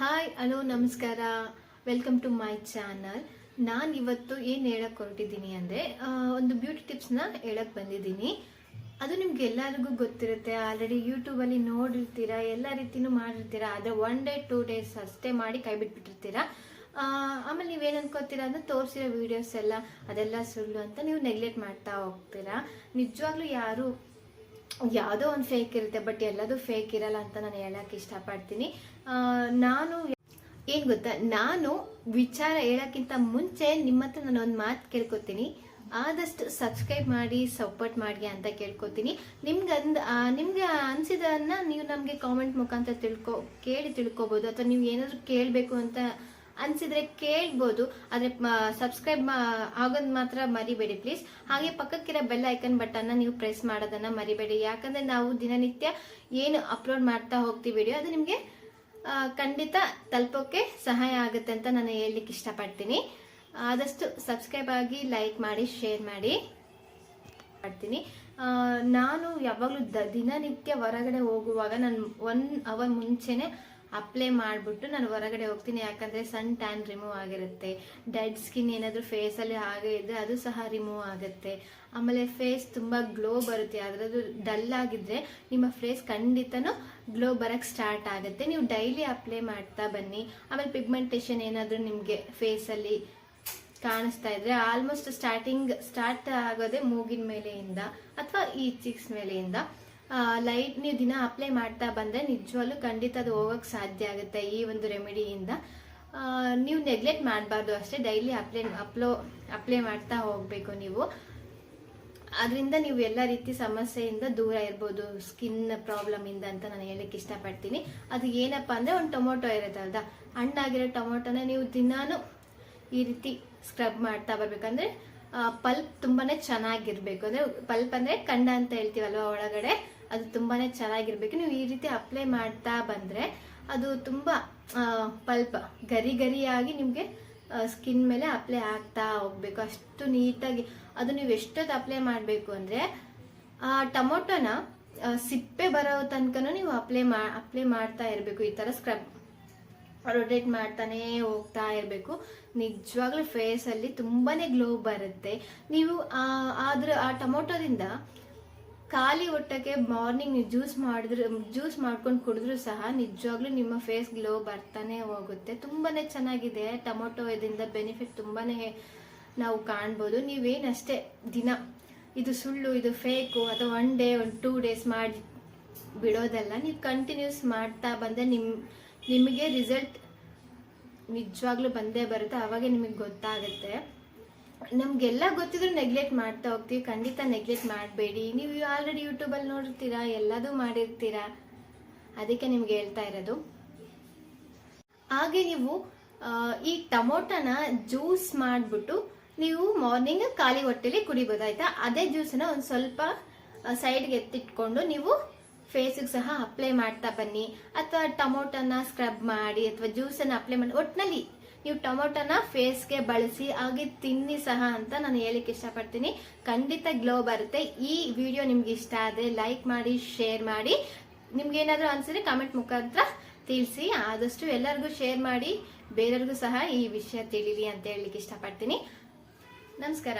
Hi hello, ನಮಸ್ಕಾರ. Welcome to my channel ನಾನು ಇವತ್ತು ಏನು ಹೇಳಕ್ ಹೊರಟಿದ್ದೀನಿ ಅಂದರೆ ಒಂದು ಬ್ಯೂಟಿ ಟಿಪ್ಸ್ನ ಹೇಳಕ್ ಬಂದಿದ್ದೀನಿ. ಅದು ನಿಮ್ಗೆ ಎಲ್ಲರಿಗೂ ಗೊತ್ತಿರುತ್ತೆ. ಆಲ್ರೆಡಿ ಯೂಟ್ಯೂಬಲ್ಲಿ ನೋಡಿರ್ತೀರ, ಎಲ್ಲ ರೀತಿಯೂ ಮಾಡಿರ್ತೀರ ಆದರೆ ಒನ್ ಡೇ ಟೂ ಡೇಸ್ ಅಷ್ಟೇ ಮಾಡಿ ಕೈ ಬಿಟ್ಬಿಟ್ಟಿರ್ತೀರ. ಆಮೇಲೆ ನೀವೇನು ಅನ್ಕೋತೀರ ಅಂದರೆ, ತೋರಿಸಿರೋ ವೀಡಿಯೋಸ್ ಎಲ್ಲ ಅದೆಲ್ಲ ಸುಳ್ಳು ಅಂತ ನೀವು ನೆಗ್ಲೆಕ್ಟ್ ಮಾಡ್ತಾ ಹೋಗ್ತೀರಾ. ನಿಜವಾಗ್ಲೂ ಯಾರು ಯಾವುದೋ ಒಂದು ಫೇಕ್ ಇರುತ್ತೆ ಬಟ್ ಎಲ್ಲದೂ ಫೇಕ್ ಇರಲ್ಲ ಅಂತ ನಾನು ಹೇಳಕ್ಕೆ ಇಷ್ಟಪಡ್ತೀನಿ. ನಾನು ಏನು ಗೊತ್ತಾ? ನಾನು ವಿಚಾರ ಹೇಳೋಕ್ಕಿಂತ ಮುಂಚೆ ನಿಮ್ಮ ಹತ್ರ ನಾನು ಒಂದು ಮಾತು ಕೇಳ್ಕೊತೀನಿ. ಆದಷ್ಟು ಸಬ್ಸ್ಕ್ರೈಬ್ ಮಾಡಿ ಸಪೋರ್ಟ್ ಮಾಡಿ ಅಂತ ಕೇಳ್ಕೊತೀನಿ. ನಿಮ್ಗೆ ಅಂದ ನಿಮ್ಗೆ ಅನಿಸಿದನ್ನ ನೀವು ನಮಗೆ ಕಾಮೆಂಟ್ ಮುಖಾಂತರ ತಿಳ್ಕೊ, ಕೇಳಿ ತಿಳ್ಕೊಬೋದು. ಅಥವಾ ನೀವು ಏನಾದರೂ ಕೇಳಬೇಕು ಅಂತ ಅನ್ಸಿದ್ರೆ ಕೇಳ್ಬೋದು, ಆದರೆ ಸಬ್ಸ್ಕ್ರೈಬ್ ಆಗೋದು ಮಾತ್ರ ಮರಿಬೇಡಿ ಪ್ಲೀಸ್ ಹಾಗೆ ಪಕ್ಕಕ್ಕಿರೋ ಬೆಲ್ ಐಕನ್ ಬಟನ್ನ ನೀವು ಪ್ರೆಸ್ ಮಾಡೋದನ್ನ ಮರಿಬೇಡಿ. ಯಾಕಂದ್ರೆ ನಾವು ದಿನನಿತ್ಯ ಏನು ಅಪ್ಲೋಡ್ ಮಾಡ್ತಾ ಹೋಗ್ತೀವಿ ವಿಡಿಯೋ ಅದು ನಿಮಗೆ ಖಂಡಿತ ತಲುಪೋಕೆ ಸಹಾಯ ಆಗುತ್ತೆ ಅಂತ ನಾನು ಹೇಳಲಿಕ್ಕೆ ಇಷ್ಟಪಡ್ತೀನಿ. ಆದಷ್ಟು ಸಬ್ಸ್ಕ್ರೈಬ್ ಆಗಿ ಲೈಕ್ ಮಾಡಿ ಶೇರ್ ಮಾಡಿ. ಮಾಡ್ತೀನಿ. ನಾನು ಯಾವಾಗಲೂ ದಿನನಿತ್ಯ ಹೊರಗಡೆ ಹೋಗುವಾಗ ನಾನು ಒನ್ ಅವರ್ ಮುಂಚೆನೆ ಅಪ್ಲೈ ಮಾಡಿಬಿಟ್ಟು ನಾನು ಹೊರಗಡೆ ಹೋಗ್ತೀನಿ, ಯಾಕಂದರೆ ಸನ್ ಟ್ಯಾನ್ ರಿಮೂವ್ ಆಗಿರುತ್ತೆ. ಡೆಡ್ ಸ್ಕಿನ್ ಏನಾದರೂ ಫೇಸಲ್ಲಿ ಹಾಗೆ ಇದ್ದರೆ ಅದು ಸಹ ರಿಮೂವ್ ಆಗುತ್ತೆ. ಆಮೇಲೆ ಫೇಸ್ ತುಂಬ ಗ್ಲೋ ಬರುತ್ತೆ. ಅದರದ್ದು ಡಲ್ ಆಗಿದ್ದರೆ ನಿಮ್ಮ ಫೇಸ್ ಖಂಡಿತನೂ ಗ್ಲೋ ಬರೋಕ್ಕೆ ಸ್ಟಾರ್ಟ್ ಆಗುತ್ತೆ. ನೀವು ಡೈಲಿ ಅಪ್ಲೈ ಮಾಡ್ತಾ ಬನ್ನಿ. ಆಮೇಲೆ ಪಿಗ್ಮೆಂಟೇಷನ್ ಏನಾದರೂ ನಿಮಗೆ ಫೇಸಲ್ಲಿ ಕಾಣಿಸ್ತಾ ಇದ್ರೆ ಆಲ್ಮೋಸ್ಟ್ ಸ್ಟಾರ್ಟಿಂಗ್ ಸ್ಟಾರ್ಟ್ ಆಗೋದೇ ಮೂಗಿನ ಮೇಲೆಯಿಂದ ಅಥವಾ ಈ ಚಿಕ್ಸ್ ಮೇಲೆಯಿಂದ. ಲೈಟ್ ನೀವು ದಿನ ಅಪ್ಲೈ ಮಾಡ್ತಾ ಬಂದ್ರೆ ನಿಜವಾಗ್ಲೂ ಖಂಡಿತ ಅದು ಹೋಗೋಕ್ಕೆ ಸಾಧ್ಯ ಆಗುತ್ತೆ ಈ ಒಂದು ರೆಮಿಡಿಯಿಂದ ನೀವು ನೆಗ್ಲೆಕ್ಟ್ ಮಾಡಬಾರ್ದು ಅಷ್ಟೇ ಡೈಲಿ ಅಪ್ಲೈ, ಅಪ್ಲೋ, ಅಪ್ಲೈ ಮಾಡ್ತಾ ಹೋಗಬೇಕು ನೀವು. ಅದರಿಂದ ನೀವು ಎಲ್ಲ ರೀತಿ ಸಮಸ್ಯೆಯಿಂದ ದೂರ ಇರ್ಬೋದು ಸ್ಕಿನ್ ಪ್ರಾಬ್ಲಮ್ ಇಂದ ಅಂತ ನಾನು ಹೇಳಕ್ಕೆ ಇಷ್ಟಪಡ್ತೀನಿ. ಅದು ಏನಪ್ಪಾ ಅಂದ್ರೆ ಒಂದು ಟೊಮೊಟೊ ಇರುತ್ತಲ್ದ ಹಣ್ಣಾಗಿರೋ ಟೊಮೊಟೊನ ನೀವು ದಿನಾನು ಈ ರೀತಿ ಸ್ಕ್ರಬ್ ಮಾಡ್ತಾ ಬರಬೇಕಂದ್ರೆ ಪಲ್ಪ್ ತುಂಬಾನೇ ಚೆನ್ನಾಗಿರಬೇಕು. ಅಂದ್ರೆ ಪಲ್ಪ್ ಅಂದ್ರೆ ಕಂಡ ಅಂತ ಹೇಳ್ತೀವಲ್ವ ಒಳಗಡೆ? ಅದು ತುಂಬಾ ಚೆನ್ನಾಗಿರ್ಬೇಕು. ನೀವು ಈ ರೀತಿ ಅಪ್ಲೈ ಮಾಡ್ತಾ ಬಂದರೆ ಅದು ತುಂಬ ಪಲ್ಪ್ ಗರಿ ಗರಿಯಾಗಿ ನಿಮಗೆ ಸ್ಕಿನ್ ಮೇಲೆ ಅಪ್ಲೈ ಆಗ್ತಾ ಹೋಗ್ಬೇಕು. ಅಷ್ಟು ನೀಟಾಗಿ ಅದು ನೀವು ಎಷ್ಟೊತ್ತು ಅಪ್ಲೈ ಮಾಡಬೇಕು ಅಂದರೆ, ಆ, ಟೊಮೊಟೊನ ಸಿಪ್ಪೆ ಬರೋ ತನಕನೂ ನೀವು ಅಪ್ಲೈ ಮಾ ಅಪ್ಲೈ ಮಾಡ್ತಾ ಇರಬೇಕು. ಈ ಥರ ಸ್ಕ್ರಬ್ ರೊಟೇಟ್ ಮಾಡ್ತಾನೆ ಹೋಗ್ತಾ ಇರಬೇಕು. ನಿಜವಾಗ್ಲೂ ಫೇಸಲ್ಲಿ ತುಂಬಾ ಗ್ಲೋ ಬರುತ್ತೆ. ನೀವು ಆದ್ರ, ಆ ಟೊಮೊಟೊದಿಂದ ಖಾಲಿ ಹೊಟ್ಟೆಗೆ ಮಾರ್ನಿಂಗ್ ನೀವು ಜ್ಯೂಸ್ ಮಾಡಿದ್ರೆ ಜ್ಯೂಸ್ ಮಾಡ್ಕೊಂಡು ಕುಡಿದ್ರು ಸಹ ನಿಜವಾಗ್ಲೂ ನಿಮ್ಮ ಫೇಸ್ ಗ್ಲೋ ಬರ್ತಾನೆ ಹೋಗುತ್ತೆ. ತುಂಬಾ ಚೆನ್ನಾಗಿದೆ. ಟೊಮೊಟೊ ಇದರಿಂದ ಬೆನಿಫಿಟ್ ತುಂಬಾ ನಾವು ಕಾಣ್ಬೋದು. ನೀವೇನಷ್ಟೇ ದಿನ ಇದು ಸುಳ್ಳು, ಇದು ಫೇಕು ಅಥವಾ ಒನ್ ಡೇ ಒಂದು ಟೂ ಡೇಸ್ ಮಾಡಿ ಬಿಡೋದಲ್ಲ, ನೀವು ಕಂಟಿನ್ಯೂಸ್ ಮಾಡ್ತಾ ಬಂದರೆ ನಿಮ್ಮ ನಿಮಗೆ ರಿಸಲ್ಟ್ ನಿಜವಾಗ್ಲೂ ಬಂದೇ ಬರುತ್ತೆ. ಆವಾಗೇ ನಿಮಗೆ ಗೊತ್ತಾಗುತ್ತೆ. ನಮಗೆಲ್ಲ ಗೊತ್ತಿದ್ರು ನೆಗ್ಲೆಕ್ಟ್ ಮಾಡ್ತಾ ಹೋಗ್ತೀವಿ. ಖಂಡಿತ ನೆಗ್ಲೆಕ್ಟ್ ಮಾಡಬೇಡಿ. ನೀವು ಆಲ್ರೆಡಿ ಯೂಟ್ಯೂಬಲ್ಲಿ ನೋಡಿರ್ತೀರಾ, ಎಲ್ಲದೂ ಮಾಡಿರ್ತೀರಾ? ಅದಕ್ಕೆ ನಿಮ್ಗೆ ಹೇಳ್ತಾ ಇರೋದು. ಹಾಗೆ ನೀವು ಈ ಟೊಮೊಟೊನ ಜ್ಯೂಸ್ ಮಾಡಿಬಿಟ್ಟು ನೀವು ಮಾರ್ನಿಂಗ್ ಖಾಲಿ ಹೊಟ್ಟೆಲಿ ಕುಡಿಬೋದು, ಆಯ್ತಾ? ಅದೇ ಜ್ಯೂಸನ್ನ ಒಂದು ಸ್ವಲ್ಪ ಸೈಡ್ಗೆ ಎತ್ತಿಟ್ಕೊಂಡು ನೀವು ಫೇಸಿಗೆ ಸಹ ಅಪ್ಲೈ ಮಾಡ್ತಾ ಬನ್ನಿ. ಅಥವಾ ಟೊಮೊಟೊನ ಸ್ಕ್ರಬ್ ಮಾಡಿ, ಅಥವಾ ಜ್ಯೂಸನ್ನು ಅಪ್ಲೈ ಮಾಡಿ. ಒಟ್ಟಿನಲ್ಲಿ ನೀವು ಟೊಮೊಟೊನ ಫೇಸ್ಗೆ ಬಳಸಿ, ಹಾಗೆ ತಿನ್ನಿ ಸಹ ಅಂತ ನಾನು ಹೇಳಿಕ್ಕೆ ಇಷ್ಟಪಡ್ತೀನಿ. ಖಂಡಿತ ಗ್ಲೋ ಬರುತ್ತೆ. ಈ ವಿಡಿಯೋ ನಿಮ್ಗೆ ಇಷ್ಟ ಆದರೆ ಲೈಕ್ ಮಾಡಿ ಶೇರ್ ಮಾಡಿ. ನಿಮ್ಗೆ ಏನಾದರೂ ಅನ್ಸಿದ್ರೆ ಕಾಮೆಂಟ್ ಮುಖಾಂತರ ತಿಳಿಸಿ. ಆದಷ್ಟು ಎಲ್ಲರಿಗೂ ಶೇರ್ ಮಾಡಿ. ಬೇರೆಯವ್ರಿಗೂ ಸಹ ಈ ವಿಷಯ ತಿಳಿಲಿ ಅಂತ ಹೇಳಲಿಕ್ಕೆ ಇಷ್ಟಪಡ್ತೀನಿ. ನಮಸ್ಕಾರ.